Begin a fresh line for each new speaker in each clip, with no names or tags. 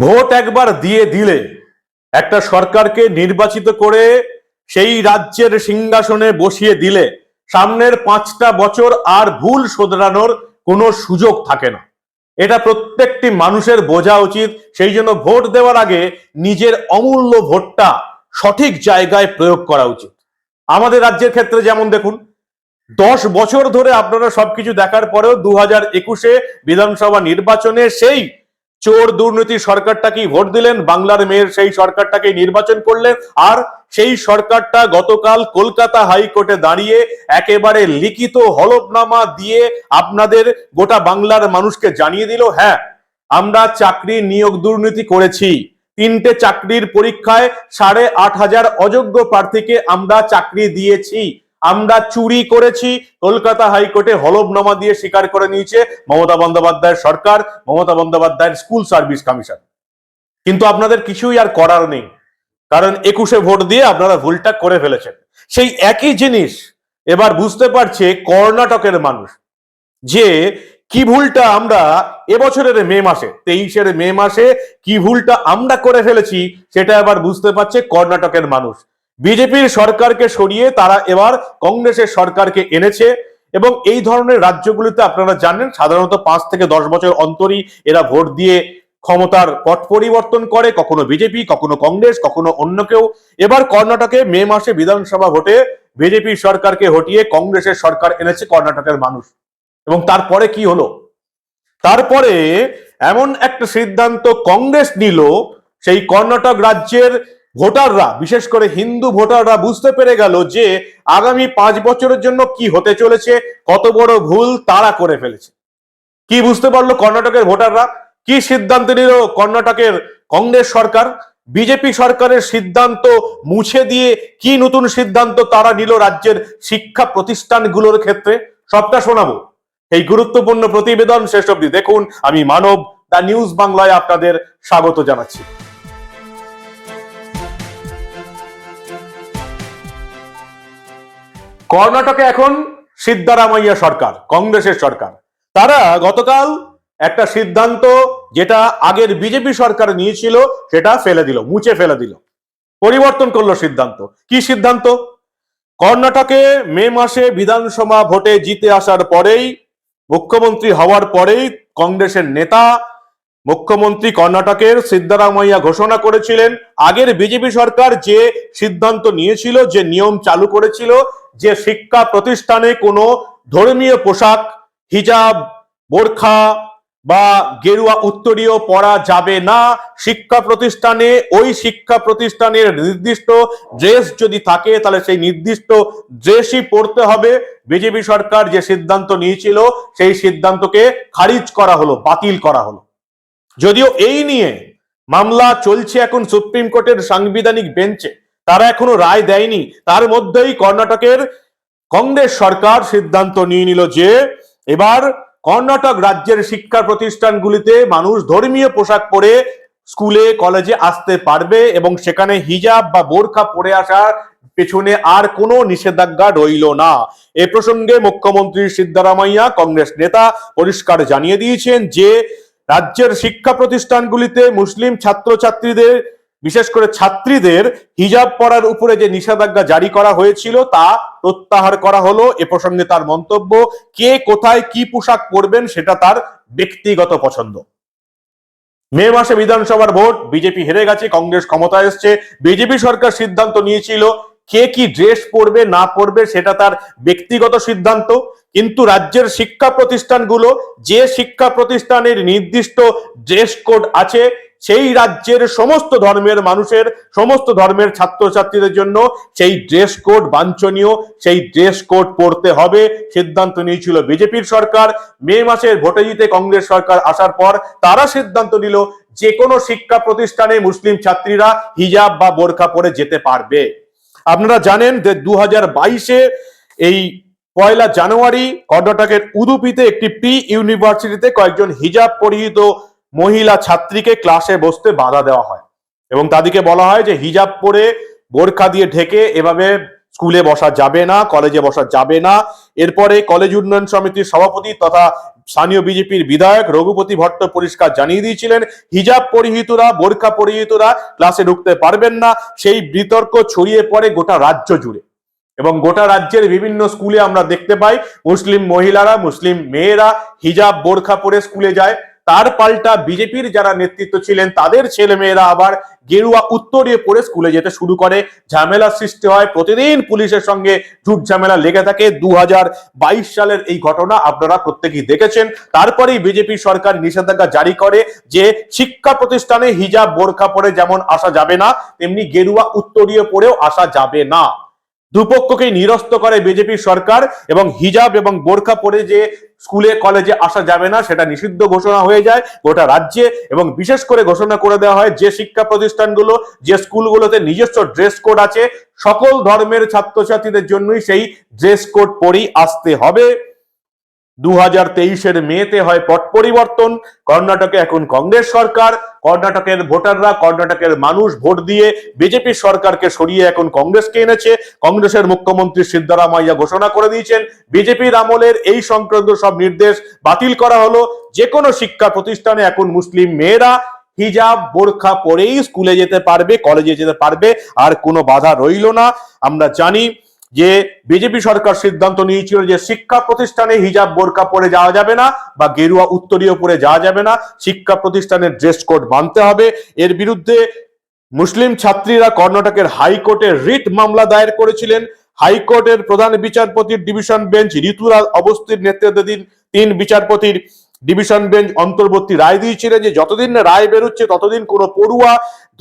Vote একবার দিয়ে দিলে একটা সরকারকে নির্বাচিত করে সেই রাজ্যের সিংহাসনে বসিয়ে দিলে সামনের পাঁচটা বছর আর ভুল শোধরানোর কোনো সুযোগ থাকে না। এটা প্রত্যেকটি মানুষের বোঝা উচিত। সেই জন্য ভোট দেওয়ার আগে নিজের অমূল্য ভোটটা সঠিক জায়গায় প্রয়োগ করা উচিত। আমাদের রাজ্যের ক্ষেত্রে যেমন দেখুন, দশ বছর ধরে আপনারা সবকিছু দেখার পরেও দু হাজার একুশে বিধানসভা নির্বাচনে সেই চোর দুর্নীতি সরকারটাকেই ভোট দিলেন? বাংলার মেয়ের সেই সরকারটাকে নির্বাচন করলেন। আর সেই সরকারটা গতকাল কলকাতা হাইকোর্টে দাঁড়িয়ে একেবারে লিখিত হলফনামা দিয়ে আপনাদের গোটা বাংলার মানুষকে জানিয়ে দিল হ্যাঁ আমরা চাকরি নিয়োগ দুর্নীতি করেছি। তিনটে চাকরির পরীক্ষায় সাড়ে আট হাজার অযোগ্য প্রার্থীকে আমরা চাকরি দিয়েছি। আমরা চুরি করেছি। কলকাতা হাইকোর্টে হলফনামা দিয়ে স্বীকার করে নিয়েছে মমতা বন্দ্যোপাধ্যায়ের সরকার, মমতা বন্দ্যোপাধ্যায়ের স্কুল সার্ভিস কমিশন। কিন্তু আপনাদের কিছুই আর করার নেই। কারণ একুশে ভোট দিয়ে আপনারা ভুলটা করে ফেলেছেন। সেই একই জিনিস এবার বুঝতে পারছে কর্ণাটকের মানুষ যে কি ভুলটা আমরা এবছরের মে মাসে, তেইশের মে মাসে কি ভুলটা আমরা করে ফেলেছি, সেটা এবার বুঝতে পারছে কর্ণাটকের মানুষ। বিজেপির সরকারকে সরিয়ে তারা এবার কংগ্রেসের সরকারকে এনেছে এবং এই ধরনের রাজ্যগুলিতে আপনারা জানেন, সাধারণত পাঁচ থেকে দশ বছর অন্তরই এরা ভোট দিয়ে ক্ষমতার পট পরিবর্তন করে, কখনো বিজেপি, কখনো কংগ্রেস, কখনো অন্য কেউ। এবার কর্ণাটকে মে মাসে বিধানসভা ভোটে বিজেপি সরকারকে হটিয়ে কংগ্রেসের সরকার এনেছে কর্ণাটকের মানুষ। এবং তারপরে কি হলো? তারপরে এমন একটা সিদ্ধান্ত কংগ্রেস নিল, সেই কর্ণাটক রাজ্যের ভোটাররা, বিশেষ করে হিন্দু ভোটাররা বুঝতে পেরে গেল যে আগামী পাঁচ বছরের জন্য কি হতে চলেছে, কত বড় ভুল তারা করে ফেলেছে। কি বুঝতে পারল কর্ণাটকের ভোটাররা? কি সিদ্ধান্ত নিল কর্ণাটকের কংগ্রেস সরকার? বিজেপি সরকারের সিদ্ধান্ত মুছে দিয়ে কি নতুন সিদ্ধান্ত তারা নিল রাজ্যের শিক্ষা প্রতিষ্ঠানগুলোর ক্ষেত্রে? সবটা শোনাবো। এই গুরুত্বপূর্ণ প্রতিবেদন শেষ অবধি দেখুন। আমি মানব, দ্য নিউজ বাংলায় আপনাদের স্বাগত জানাচ্ছি। কর্ণাটকে এখন সিদ্ধারামাইয়া সরকার, কংগ্রেসের সরকার। তারা গতকাল একটা সিদ্ধান্ত যেটা আগের বিজেপি সরকার নিয়েছিল, সেটা ফেলে দিল, মুছে ফেলে দিল। পরিবর্তন করল সিদ্ধান্ত। কি সিদ্ধান্ত? কর্ণাটকে মে মাসে বিধানসভা ভোটে জিতে আসার পরেই, মুখ্যমন্ত্রী হওয়ার পরেই কংগ্রেসের নেতা, মুখ্যমন্ত্রী কর্ণাটকের সিদ্ধারামাইয়া ঘোষণা করেছিলেন, আগের বিজেপি সরকার যে সিদ্ধান্ত নিয়েছিল, যে নিয়ম চালু করেছিল যে শিক্ষা প্রতিষ্ঠানে কোনো ধর্মীয় পোশাক, হিজাব, বোরখা বা গেরুয়া উত্তরীয় পড়া যাবে না। শিক্ষা প্রতিষ্ঠানে, ওই শিক্ষা প্রতিষ্ঠানের নির্দিষ্ট ড্রেস যদি থাকে, তাহলে সেই নির্দিষ্ট ড্রেসই পড়তে হবে। বিজেপি সরকার যে সিদ্ধান্ত নিয়েছিল, সেই সিদ্ধান্তকে খারিজ করা হলো, বাতিল করা হলো। যদিও এই নিয়ে মামলা চলছে এখন সুপ্রিম কোর্টের সাংবিধানিক বেঞ্চে। তারা এখনও রায় দেয়নি। তার মধ্যেই কর্ণাটকের কংগ্রেস সরকার সিদ্ধান্ত নিয়ে নিল যে, এবার কর্ণাটক রাজ্যের শিক্ষা প্রতিষ্ঠানগুলিতে মানুষ ধর্মীয় পোশাক পরে স্কুলে, কলেজে আসতে পারবে এবং সেখানে হিজাব বা বোরখা পরে আসার পেছনে আর কোনো নিষেধাজ্ঞা রইল না। এ প্রসঙ্গে মুখ্যমন্ত্রী সিদ্ধারামাইয়া, কংগ্রেস নেতা, পরিষ্কার জানিয়ে দিয়েছেন যে, রাজ্যের শিক্ষা প্রতিষ্ঠানগুলিতে মুসলিম ছাত্রছাত্রীদের বিশেষ করে ছাত্রীদের হিজাব পরার উপরে যে নিষেধাজ্ঞা জারি করা হয়েছিল, তা প্রত্যাহার করা হলো। এ প্রসঙ্গে তার মন্তব্য, কে কোথায় কি পোশাক পরবেন সেটা তার ব্যক্তিগত পছন্দ। মে মাসে বিধানসভার ভোট, বিজেপি হেরে গেছে, কংগ্রেস ক্ষমতায় এসছে। বিজেপি সরকার সিদ্ধান্ত নিয়েছিল কে কি ড্রেস পরবে, না পরবে, সেটা তার ব্যক্তিগত সিদ্ধান্ত। কিন্তু রাজ্যের শিক্ষা প্রতিষ্ঠানগুলো যে শিক্ষা প্রতিষ্ঠানের নির্দিষ্ট ড্রেস কোড আছে, সেই রাজ্যের সমস্ত ধর্মের মানুষের, সমস্ত ধর্মের ছাত্রছাত্রীদের জন্য সেই ড্রেস কোড বাঞ্ছনীয়, সেই ড্রেস কোড পড়তে হবে, সিদ্ধান্ত নিয়েছিল বিজেপির সরকার। মে মাসের ভোটে জিতে কংগ্রেস সরকার আসার পর তারা সিদ্ধান্ত নিল যে কোনো শিক্ষা প্রতিষ্ঠানে মুসলিম ছাত্রীরা হিজাব বা বোরখা পরে যেতে পারবে। আপনারা জানেন যে দু হাজার বাইশে এই পয়লা জানুয়ারি কর্ণাটকের উদুপিতে একটি প্রি ইউনিভার্সিটিতে কয়েকজন হিজাব পরিহিত মহিলা ছাত্রীকে ক্লাসে বসতে বাধা দেওয়া হয়। এবং তাদেরকে বলা হয় যে হিজাব পরে বোরখা দিয়ে ঢেকে এভাবে স্কুলে বসা যাবে না, কলেজে বসা যাবে না। এরপরে কলেজ উন্নয়ন সমিতির সভাপতি তথা স্থানীয় বিজেপির বিধায়ক রঘুপতি ভট্ট পরিষ্কার জানিয়ে দিয়েছিলেন, হিজাব পরিহিতরা, বোরখা পরিহিতরা ক্লাসে ঢুকতে পারবেন না, সেই বিতর্ক ছড়িয়ে পড়ে গোটা রাজ্য জুড়ে। এবং গোটা রাজ্যের বিভিন্ন স্কুলে আমরা দেখতে পাই, মুসলিম মহিলারা, মুসলিম মেয়েরা হিজাব, বোরখা পরে স্কুলে যায়। তার পাল্টা বিজেপির যারা নেতৃত্ব ছিলেন, তাদের ছেলে মেয়েরা আবার গেরুয়া উত্তরিয়ে পরে স্কুলে যেতে শুরু করে। ঝামেলার সৃষ্টি হয়, প্রতিদিন পুলিশের সঙ্গে ঝুট ঝামেলা লেগে থাকে। দু হাজার বাইশ সালের এই ঘটনা আপনারা প্রত্যেকেই দেখেছেন। তারপরেই বিজেপি সরকার নিষেধাজ্ঞা জারি করে যে শিক্ষা প্রতিষ্ঠানে হিজাব বোরখা পরে যেমন আসা যাবে না, তেমনি গেরুয়া উত্তরীয় পরেও আসা যাবে না। দুপক্ষকেই নিরস্ত করে বিজেপি সরকার এবং হিজাব এবং বোরখা পরে যে স্কুলে, কলেজে আসা যাবে না, সেটা নিষিদ্ধ ঘোষণা হয়ে যায় গোটা রাজ্যে এবং বিশেষ করে ঘোষণা করে দেওয়া হয় যে শিক্ষা প্রতিষ্ঠানগুলো, যে স্কুলগুলোতে নিজস্ব ড্রেস কোড আছে, সকল ধর্মের ছাত্রছাত্রীদের জন্যই সেই ড্রেস কোড পরেই আসতে হবে। দু হাজার তেইশের মেতে হয় পট পরিবর্তন। কর্ণাটকে এখন কংগ্রেস সরকার, কর্ণাটকের ভোটাররা কর্ণাটকের মানুষ ভোট দিয়ে বিজেপি সরকারকে সরিয়ে এখন কংগ্রেসকে এনেছে। কংগ্রেসের মুখ্যমন্ত্রী সিদ্ধারামাইয়া ঘোষণা করে দিয়েছেন, বিজেপির আমলের এই সংক্রান্ত সব নির্দেশ বাতিল করা হলো। যে কোনো শিক্ষা প্রতিষ্ঠানে এখন মুসলিম মেয়েরা হিজাব, বোরখা পরেই স্কুলে যেতে পারবে, কলেজে যেতে পারবে, আর কোনো বাধা রইল না। আমরা জানি যে বিজেপি সরকার সিদ্ধান্ত নিয়েছিল যে শিক্ষা প্রতিষ্ঠানে হিজাব বোরকা পরে যাওয়া যাবে না বা গেরুয়া উত্তরীয় পরে যাওয়া যাবে না, শিক্ষা প্রতিষ্ঠানের ড্রেস কোড মানতে হবে। এর বিরুদ্ধে মুসলিম ছাত্রীরা কর্ণাটকের হাইকোর্টে রিট মামলা দায়ের করেছিলেন। হাইকোর্টের প্রধান বিচারপতির ডিভিশন বেঞ্চ ঋতুরাজ অবস্থির নেতৃত্বাধীন তিন বিচারপতির ডিভিশন বেঞ্চ অন্তর্বর্তী রায় দিয়েছিলেন যে যতদিন না রায় বেরোচ্ছে, ততদিন কোনো পড়ুয়া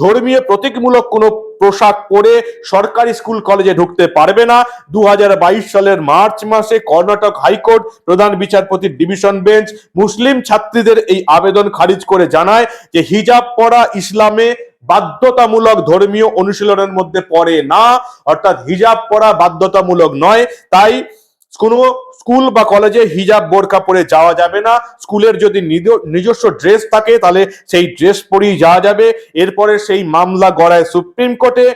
ধর্মীয় প্রতীকমূলক কোনো পোশাক পরে সরকারি স্কুল কলেজে ঢুকতে পারবে না। দু হাজার বাইশ সালের মার্চ মাসে কর্ণাটক হাইকোর্ট প্রধান বিচারপতির ডিভিশন বেঞ্চ মুসলিম ছাত্রীদের এই আবেদন খারিজ করে জানায় যে হিজাব পরা ইসলামে বাধ্যতামূলক ধর্মীয় অনুশীলনের মধ্যে পড়ে না, অর্থাৎ হিজাব পরা বাধ্যতামূলক নয়। তাই কোনো স্কুল বা কলেজে হিজাব বোরকা পরে যাওয়া যাবে না। স্কুলের যদি নিজ- নিজস্ব ড্রেস থাকে, তাহলে সেই ড্রেস পরেই যাওয়া যাবে। এরপরে সেই মামলা গড়ায় সুপ্রিম কোর্টে।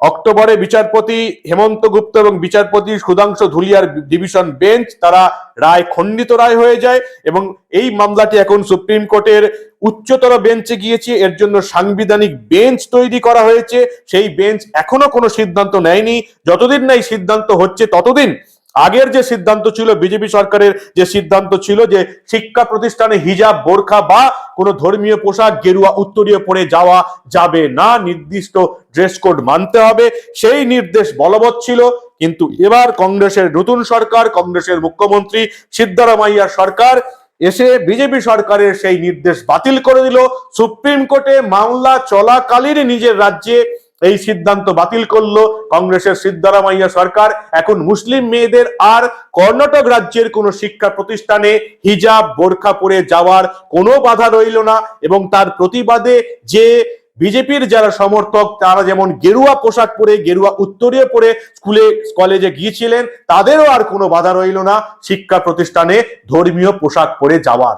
অক্টোবরে বিচারপতি হেমন্ত গুপ্ত এবং বিচারপতি সুধাংশু ধুলিয়ার ডিভিশন বেঞ্চ, তারা রায় খণ্ডিত রায় হয়ে যায় এবং এই মামলাটি এখন সুপ্রিম কোর্টের উচ্চতর বেঞ্চে গিয়েছে। এর জন্য সাংবিধানিক বেঞ্চ তৈরি করা হয়েছে। সেই বেঞ্চ এখনও কোনো সিদ্ধান্ত নেয়নি। যতদিন না এই সিদ্ধান্ত হচ্ছে, ততদিন আগের যে সিদ্ধান্ত ছিল, বিজেপি সরকারের যে সিদ্ধান্ত ছিল যে শিক্ষা প্রতিষ্ঠানে হিজাব, বোরখা বা কোনো ধর্মীয় পোশাক, গেরুয়া, উত্তরীয় পরে যাওয়া যাবে না, নির্দিষ্ট ড্রেস কোড মানতে হবে, সেই নির্দেশ বলবৎ ছিল। কিন্তু এবার কংগ্রেসের নতুন সরকার, কংগ্রেসের মুখ্যমন্ত্রী সিদ্ধারামাইয়া সরকার এসে বিজেপি সরকারের সেই নির্দেশ বাতিল করে দিল। সুপ্রিম কোর্টে মামলা চলাকালীন নিজের রাজ্যে এই সিদ্ধান্ত বাতিল করল কংগ্রেসের সিদ্ধারামাইয়া সরকার। এখন মুসলিম মেয়েদের আর কর্ণাটক রাজ্যের কোনো শিক্ষা প্রতিষ্ঠানে হিজাব বোরখা পরে যাওয়ার কোনো বাধা রইল না এবং তার প্রতিবাদে যে বিজেপির যারা সমর্থক, তারা যেমন গেরুয়া পোশাক পরে, গেরুয়া উত্তরীয় পরে স্কুলে, কলেজে গিয়েছিলেন, তাদেরও আর কোনো বাধা রইল না শিক্ষা প্রতিষ্ঠানে ধর্মীয় পোশাক পরে যাওয়ার।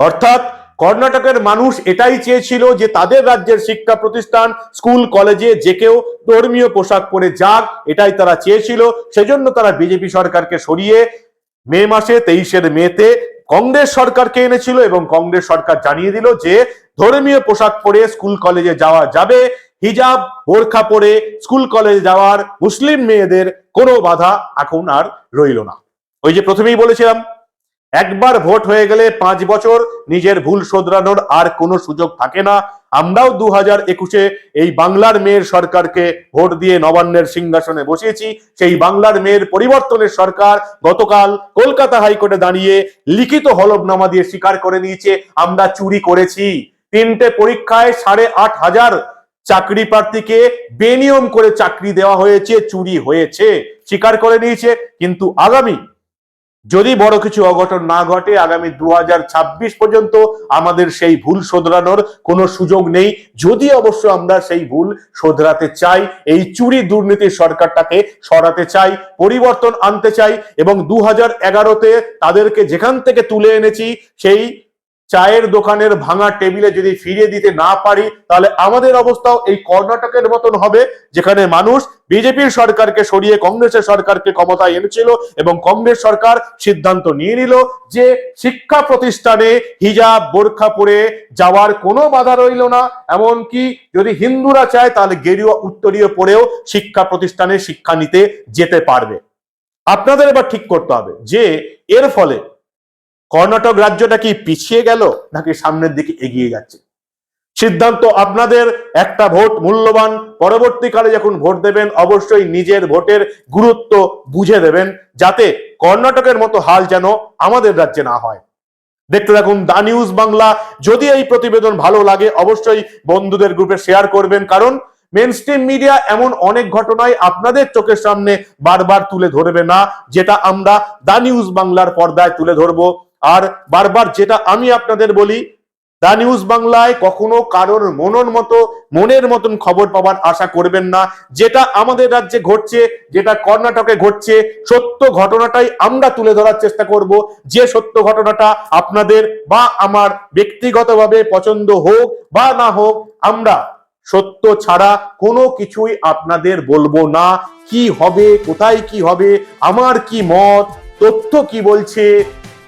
অর্থাৎ কর্ণাটকের মানুষ এটাই চেয়েছিল যে তাদের রাজ্যের শিক্ষা প্রতিষ্ঠান, স্কুল, কলেজে যে কেউ ধর্মীয় পোশাক পরে যাক, এটাই তারা চেয়েছিল। সেজন্য তারা বিজেপি সরকারকে সরিয়ে মে মাসে, তেইশের মেতে কংগ্রেস সরকারকে এনেছিল এবং কংগ্রেস সরকার জানিয়ে দিল যে ধর্মীয় পোশাক পরে স্কুল, কলেজে যাওয়া যাবে। হিজাব, বোরখা পরে স্কুল, কলেজে যাওয়ার মুসলিম মেয়েদের কোনো বাধা এখন আর রইল না। ওই যে প্রথমেই বলেছিলাম একবার ভোট হয়ে গেলে পাঁচ বছর নিজের ভুল শোধরানোর আর কোনো সুযোগ থাকে না। আমরাও দু হাজার একুশে এই বাংলার মেয়ের সরকারকে ভোট দিয়ে নবান্নের সিংহাসনে বসিয়েছি। সেই বাংলার মেয়ের পরিবর্তনের সরকার গতকাল কলকাতা হাইকোর্টে দাঁড়িয়ে লিখিত হলফনামা দিয়ে স্বীকার করে নিয়েছে, আমরা চুরি করেছি। তিনটে পরীক্ষায় সাড়ে আট হাজার চাকরি প্রার্থীকে বেনিয়ম করে চাকরি দেওয়া হয়েছে, চুরি হয়েছে। স্বীকার করে নিয়েছে, কিন্তু আগামী যদি বড় কিছু অঘটন না ঘটে, আগামী দু হাজার ছাব্বিশ পর্যন্ত আমাদের সেই ভুল শোধরানোর কোনো সুযোগ নেই। যদি অবশ্য আমরা সেই ভুল শোধরাতে চাই, এই চুরি দুর্নীতির সরকারটাকে সরাতে চাই, পরিবর্তন আনতে চাই এবং দু হাজার এগারোতে তাদেরকে যেখান থেকে তুলে এনেছি, সেই চায়ের দোকানের ভাঙা টেবিলে যদি ফিরিয়ে দিতে না পারি, তাহলে আমাদের অবস্থাও এই কর্ণাটকের মতন হবে, যেখানে মানুষ বিজেপির সরকারকে সরিয়ে কংগ্রেসের সরকারকে ক্ষমতায় এনেছিল এবং কংগ্রেস সরকার সিদ্ধান্ত নিয়ে নিল যে শিক্ষা প্রতিষ্ঠানে হিজাব বোরখা পরে যাওয়ার কোনো বাধা রইল না। এমনকি যদি হিন্দুরা চায়, তাহলে গেরুয়া উত্তরীয় পরেও শিক্ষা প্রতিষ্ঠানে শিক্ষা নিতে যেতে পারবে। আপনাদের এবার ঠিক করতে হবে যে, এর ফলে কর্ণাটক রাজ্যটা কি পিছিয়ে গেল নাকি সামনের দিকে এগিয়ে যাচ্ছে? সিদ্ধান্ত আপনাদের, একটা ভোট মূল্যবান, পরবর্তীকালে যখন ভোট দেবেন, অবশ্যই নিজের ভোটের গুরুত্ব বুঝে দেবেন, যাতে কর্ণাটকের মতো হাল যেন আমাদের রাজ্যে না হয়। দেখতে থাকুন দা নিউজ বাংলা। যদি এই প্রতিবেদন ভালো লাগে, অবশ্যই বন্ধুদের গ্রুপে শেয়ার করবেন, কারণ মেন স্ট্রিম মিডিয়া এমন অনেক ঘটনায় আপনাদের চোখের সামনে বারবার তুলে ধরবে না, যেটা আমরা দা নিউজ বাংলার পর্দায় তুলে ধরবো। আর বারবার যেটা আমি আপনাদের বলি, দা নিউজ বাংলায় কখনো কারোর মনের মতো, মনের মতন খবর পাওয়ার আশা করবেন না। যেটা আমাদের রাজ্যে ঘটছে, যেটা কর্ণাটকে ঘটছে, সত্য ঘটনাটাই আমরা তুলে ধরার চেষ্টা করব। যে সত্য ঘটনাটা আপনাদের বা আমার ব্যক্তিগতভাবে পছন্দ হোক বা না হোক, আমরা সত্য ছাড়া কোনো কিছুই আপনাদের বলব না। কি হবে, কোথায় কি হবে, আমার কি মত, তথ্য কি বলছে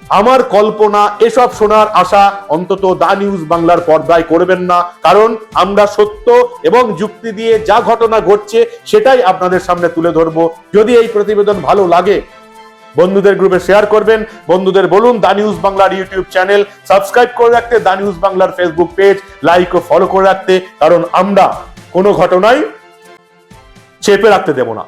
আমার কল্পনা, এসব শোনার আশা অন্তত দা নিউজ বাংলার পর্দায় করবেন না। কারণ আমরা সত্য এবং যুক্তি দিয়ে যা ঘটনা ঘটছে সেটাই আপনাদের সামনে তুলে ধরবো। যদি এই প্রতিবেদন ভালো লাগে, বন্ধুদের গ্রুপে শেয়ার করবেন। বন্ধুদের বলুন দা নিউজ বাংলার ইউটিউব চ্যানেল, সাবস্ক্রাইব করে রাখতে, দা নিউজ বাংলার ফেসবুক পেজ, লাইক ও ফলো করে রাখতে। কারণ আমরা কোনো ঘটনাই চেপে রাখতে দেব না।